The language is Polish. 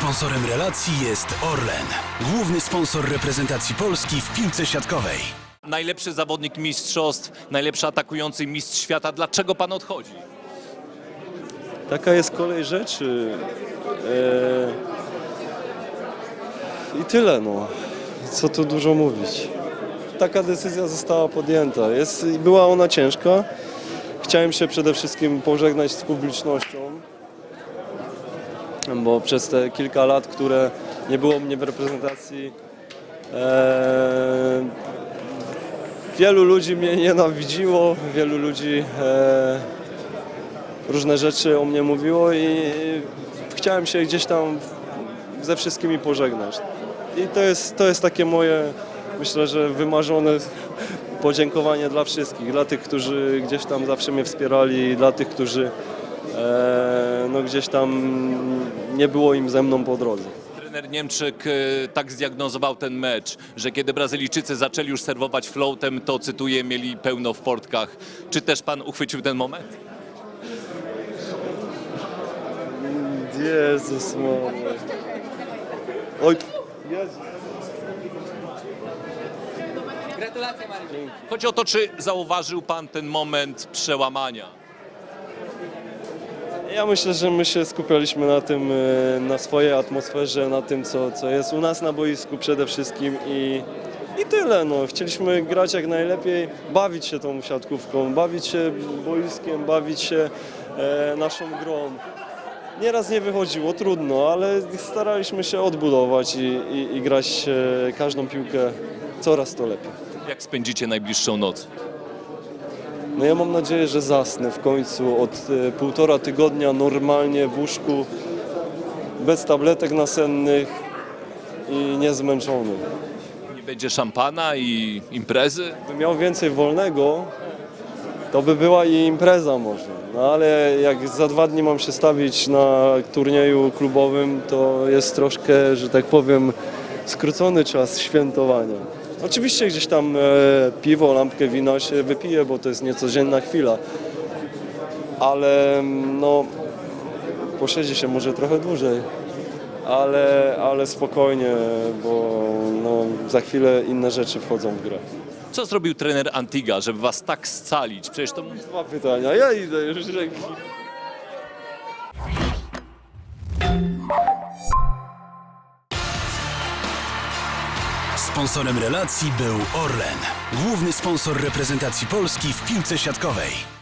Sponsorem relacji jest Orlen, główny sponsor reprezentacji Polski w piłce siatkowej. Najlepszy zawodnik mistrzostw, najlepszy atakujący mistrz świata. Dlaczego pan odchodzi? Taka jest kolej rzeczy. E, I tyle, no. Co tu dużo mówić. Taka decyzja została podjęta. Jest, była ona ciężka. Chciałem się przede wszystkim pożegnać z publicznością, bo przez te kilka lat, które nie było mnie w reprezentacji, e, wielu ludzi mnie nienawidziło, wielu ludzi e, różne rzeczy o mnie mówiło i chciałem się gdzieś tam ze wszystkimi pożegnać. I to jest, to jest takie moje, myślę, że wymarzone podziękowanie dla wszystkich, dla tych, którzy gdzieś tam zawsze mnie wspierali, dla tych, którzy e, no gdzieś tam nie było im ze mną po drodze. Trener Niemczyk e, tak zdiagnozował ten mecz, że kiedy Brazylijczycy zaczęli już serwować floatem, to cytuję, mieli pełno w portkach. Czy też pan uchwycił ten moment? Jezus Maria. Oj, Jezus. Gratulacje Mariusz. Chodzi o to, czy zauważył pan ten moment przełamania. Ja myślę, że my się skupialiśmy na tym, e, na swojej atmosferze, na tym, co, co jest u nas na boisku przede wszystkim i, i tyle. No. Chcieliśmy grać jak najlepiej, bawić się tą siatkówką, bawić się boiskiem, bawić się e, naszą grą. Nieraz nie wychodziło, trudno, ale staraliśmy się odbudować i, i, i grać e, każdą piłkę coraz to lepiej. Jak spędzicie najbliższą noc? No ja mam nadzieję, że zasnę w końcu od e, półtora tygodnia normalnie w łóżku, bez tabletek nasennych i niezmęczony. Nie będzie szampana i imprezy? Gdybym miał więcej wolnego, to by była i impreza może. No ale jak za dwa dni mam się stawić na turnieju klubowym, to jest troszkę, że tak powiem, skrócony czas świętowania. Oczywiście gdzieś tam e, piwo, lampkę wina się wypije, bo to jest niecodzienna chwila. Ale mm, no, posiedzi się może trochę dłużej. Ale, ale spokojnie, bo no, za chwilę inne rzeczy wchodzą w grę. Co zrobił trener Antiga, żeby was tak scalić? Przecież to Dwa pytania, ja idę już dzięki. Sponsorem relacji był Orlen, główny sponsor reprezentacji Polski w piłce siatkowej.